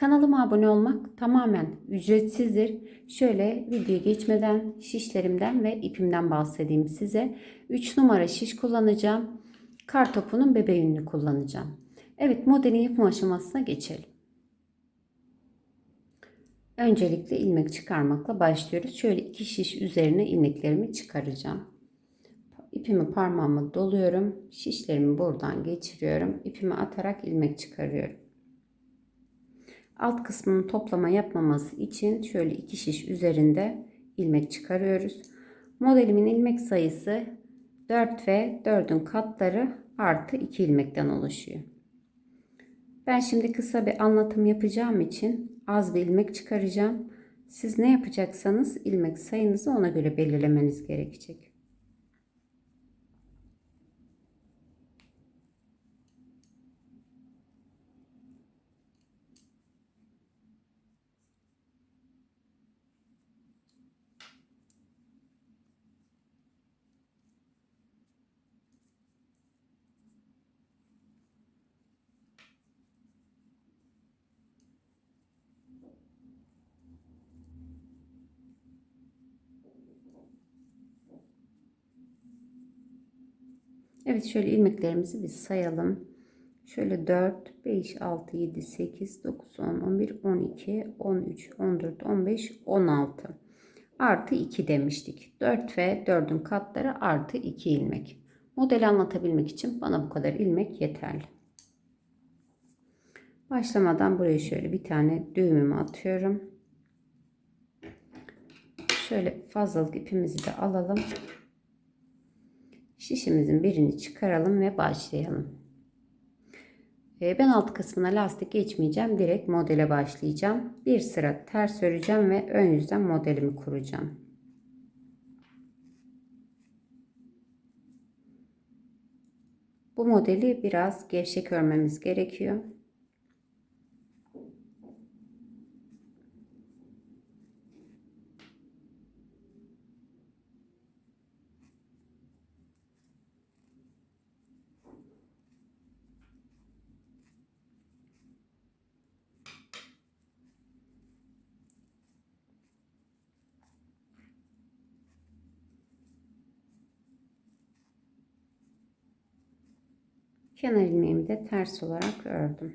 Kanalıma abone olmak tamamen ücretsizdir. Şöyle video geçmeden şişlerimden ve ipimden bahsedeyim size. 3 numara şiş kullanacağım. Kar topunun bebe kullanacağım. Evet modelin yapım aşamasına geçelim. Öncelikle ilmek çıkarmakla başlıyoruz. Şöyle iki şiş üzerine ilmeklerimi çıkaracağım. İpimi parmağıma doluyorum. Şişlerimi buradan geçiriyorum. İpimi atarak ilmek çıkarıyorum. Alt kısmının toplama yapmaması için şöyle iki şiş üzerinde ilmek çıkarıyoruz. Modelimin ilmek sayısı 4 ve 4'ün katları artı 2 ilmekten oluşuyor. Ben şimdi kısa bir anlatım yapacağım için az bir ilmek çıkaracağım. Siz ne yapacaksanız ilmek sayınızı ona göre belirlemeniz gerekecek. Evet şöyle ilmeklerimizi biz sayalım. Şöyle 4, 5, 6, 7, 8, 9, 10, 11, 12, 13, 14, 15, 16. Artı 2 demiştik. 4 ve 4'ün katları artı 2 ilmek. Modeli anlatabilmek için bana bu kadar ilmek yeterli. Başlamadan buraya şöyle bir tane düğümümü atıyorum. Şöyle fazlalık ipimizi de alalım. Şişimizin birini çıkaralım ve başlayalım. Ee, ben alt kısmına lastik geçmeyeceğim. Direkt modele başlayacağım. Bir sıra ters öreceğim ve ön yüzden modelimi kuracağım. Bu modeli biraz gevşek örmemiz gerekiyor. Kenar ilmeğimi de ters olarak ördüm.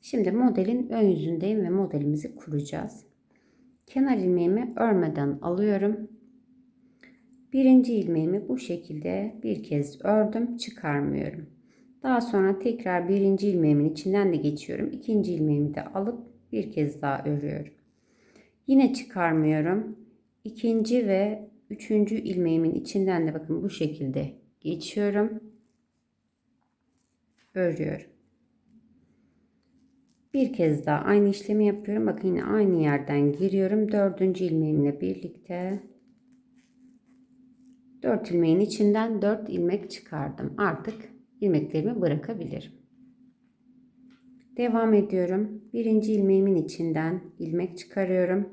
Şimdi modelin ön yüzündeyim ve modelimizi kuracağız. Kenar ilmeğimi örmeden alıyorum. Birinci ilmeğimi bu şekilde bir kez ördüm, çıkarmıyorum. Daha sonra tekrar birinci ilmeğimin içinden de geçiyorum. İkinci ilmeğimi de alıp bir kez daha örüyorum. Yine çıkarmıyorum. İkinci ve üçüncü ilmeğimin içinden de bakın bu şekilde geçiyorum örüyorum. Bir kez daha aynı işlemi yapıyorum. Bakın yine aynı yerden giriyorum. Dördüncü ilmeğimle birlikte dört ilmeğin içinden dört ilmek çıkardım. Artık ilmeklerimi bırakabilirim. Devam ediyorum. Birinci ilmeğimin içinden ilmek çıkarıyorum.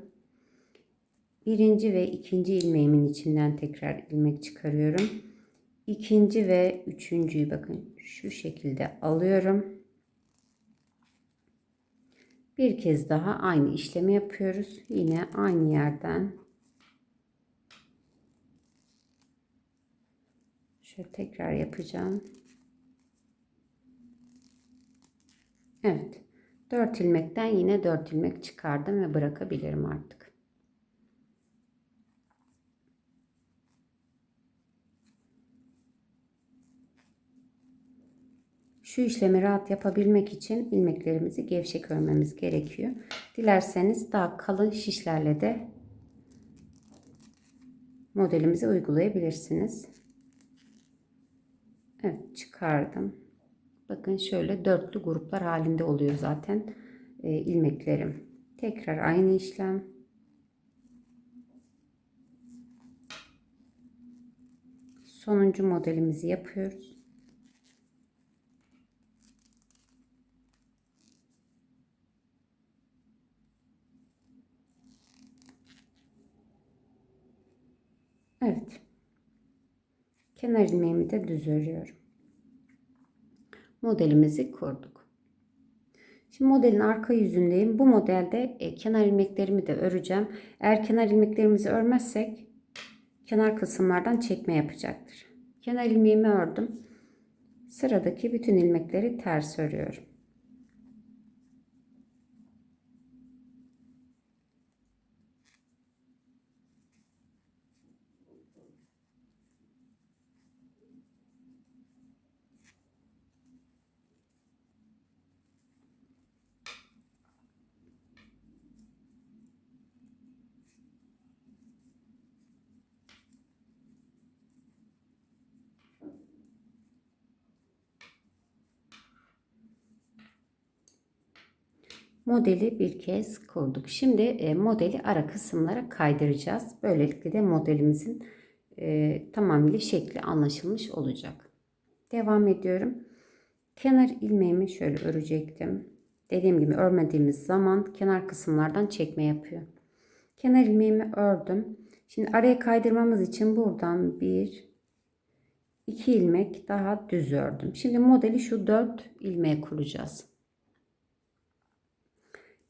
Birinci ve ikinci ilmeğimin içinden tekrar ilmek çıkarıyorum ikinci ve üçüncüyü bakın şu şekilde alıyorum. Bir kez daha aynı işlemi yapıyoruz. Yine aynı yerden şöyle tekrar yapacağım. Evet. 4 ilmekten yine 4 ilmek çıkardım ve bırakabilirim artık. Şu işlemi rahat yapabilmek için ilmeklerimizi gevşek örmemiz gerekiyor. Dilerseniz daha kalın şişlerle de modelimizi uygulayabilirsiniz. Evet çıkardım. Bakın şöyle dörtlü gruplar halinde oluyor zaten e, ilmeklerim. Tekrar aynı işlem. sonuncu modelimizi yapıyoruz. Evet. Kenar ilmeğimi de düz örüyorum. Modelimizi kurduk. Şimdi modelin arka yüzündeyim. Bu modelde e, kenar ilmeklerimi de öreceğim. Eğer kenar ilmeklerimizi örmezsek kenar kısımlardan çekme yapacaktır. Kenar ilmeğimi ördüm. Sıradaki bütün ilmekleri ters örüyorum. Modeli bir kez kurduk. Şimdi e, modeli ara kısımlara kaydıracağız. Böylelikle de modelimizin e, tamamıyla şekli anlaşılmış olacak. Devam ediyorum. Kenar ilmeğimi şöyle örecektim. Dediğim gibi örmediğimiz zaman kenar kısımlardan çekme yapıyor. Kenar ilmeğimi ördüm. Şimdi araya kaydırmamız için buradan bir iki ilmek daha düz ördüm. Şimdi modeli şu dört ilmeğe kuracağız.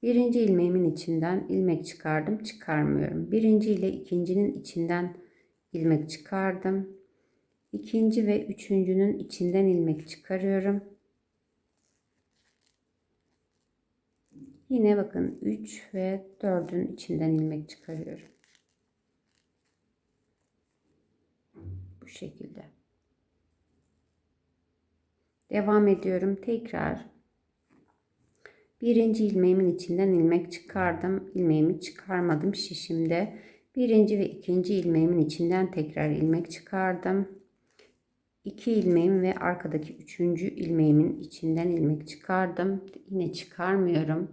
Birinci ilmeğimin içinden ilmek çıkardım, çıkarmıyorum. Birinci ile ikincinin içinden ilmek çıkardım. İkinci ve üçüncünün içinden ilmek çıkarıyorum. Yine bakın 3 ve 4'ün içinden ilmek çıkarıyorum. Bu şekilde. Devam ediyorum. Tekrar Birinci ilmeğimin içinden ilmek çıkardım. ilmeğimi çıkarmadım şişimde. Birinci ve ikinci ilmeğimin içinden tekrar ilmek çıkardım. İki ilmeğim ve arkadaki üçüncü ilmeğimin içinden ilmek çıkardım. Yine çıkarmıyorum.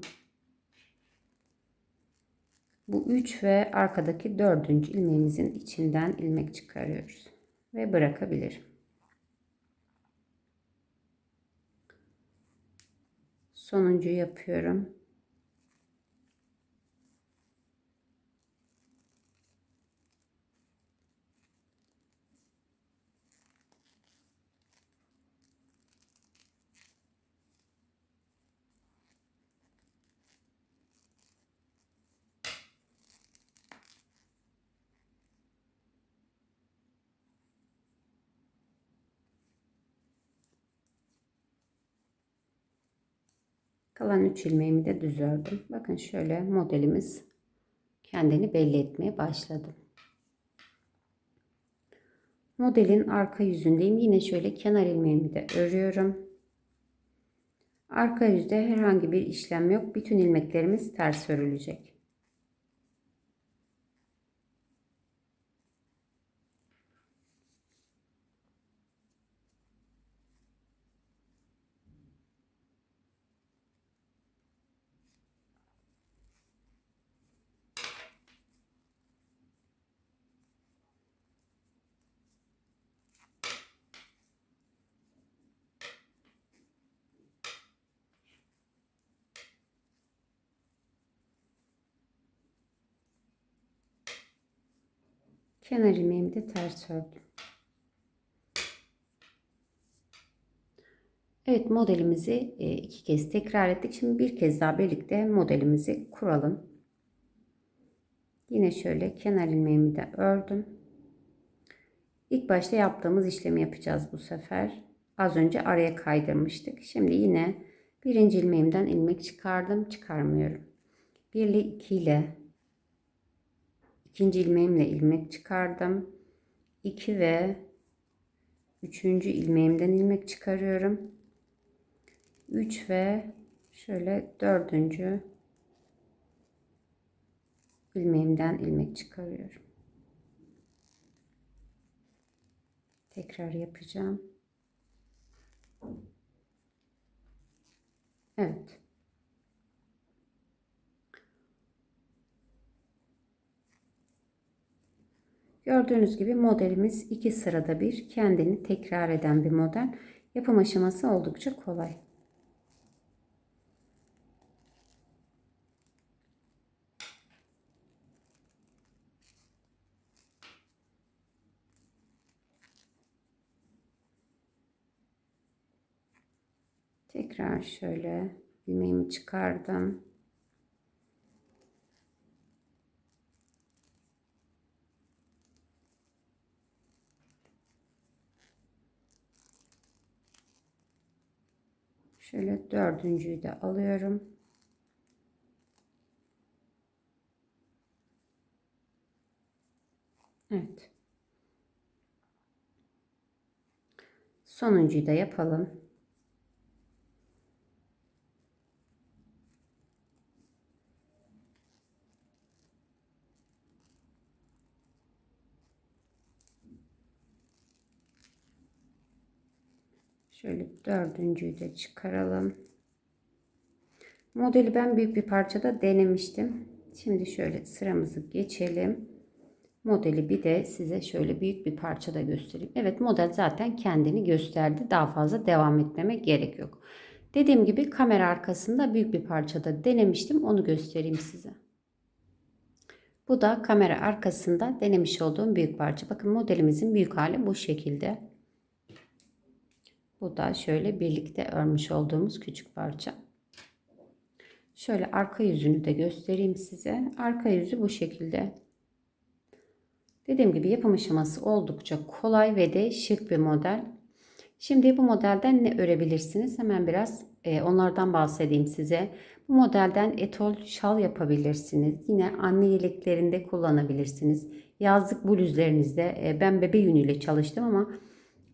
Bu üç ve arkadaki dördüncü ilmeğimizin içinden ilmek çıkarıyoruz. Ve bırakabilirim. Sonuncu yapıyorum. Kalan 3 ilmeğimi de düz ördüm. Bakın şöyle modelimiz kendini belli etmeye başladı. Modelin arka yüzündeyim. Yine şöyle kenar ilmeğimi de örüyorum. Arka yüzde herhangi bir işlem yok. Bütün ilmeklerimiz ters örülecek. Kenar ilmeğimi de ters ördüm. Evet modelimizi e, iki kez tekrar ettik. Şimdi bir kez daha birlikte modelimizi kuralım. Yine şöyle kenar ilmeğimi de ördüm. İlk başta yaptığımız işlemi yapacağız bu sefer. Az önce araya kaydırmıştık. Şimdi yine birinci ilmeğimden ilmek çıkardım. Çıkarmıyorum. 1 ile 2 ile ikinci ilmeğimle ilmek çıkardım. 2 ve üçüncü ilmeğimden ilmek çıkarıyorum. 3 ve şöyle dördüncü ilmeğimden ilmek çıkarıyorum. Tekrar yapacağım. Evet. Gördüğünüz gibi modelimiz iki sırada bir kendini tekrar eden bir model. Yapım aşaması oldukça kolay. Tekrar şöyle ilmeğimi çıkardım. Şöyle dördüncüyü de alıyorum. Evet. Sonuncuyu da yapalım. Şöyle dördüncüyü de çıkaralım. Modeli ben büyük bir parçada denemiştim. Şimdi şöyle sıramızı geçelim. Modeli bir de size şöyle büyük bir parçada göstereyim. Evet model zaten kendini gösterdi. Daha fazla devam etmeme gerek yok. Dediğim gibi kamera arkasında büyük bir parçada denemiştim. Onu göstereyim size. Bu da kamera arkasında denemiş olduğum büyük parça. Bakın modelimizin büyük hali bu şekilde. Bu da şöyle birlikte örmüş olduğumuz küçük parça. Şöyle arka yüzünü de göstereyim size. Arka yüzü bu şekilde. Dediğim gibi yapım aşaması oldukça kolay ve de şık bir model. Şimdi bu modelden ne örebilirsiniz? Hemen biraz e, onlardan bahsedeyim size. Bu modelden etol şal yapabilirsiniz. Yine anne yeleklerinde kullanabilirsiniz. Yazlık bluzlerinizde ben bebe yünüyle çalıştım ama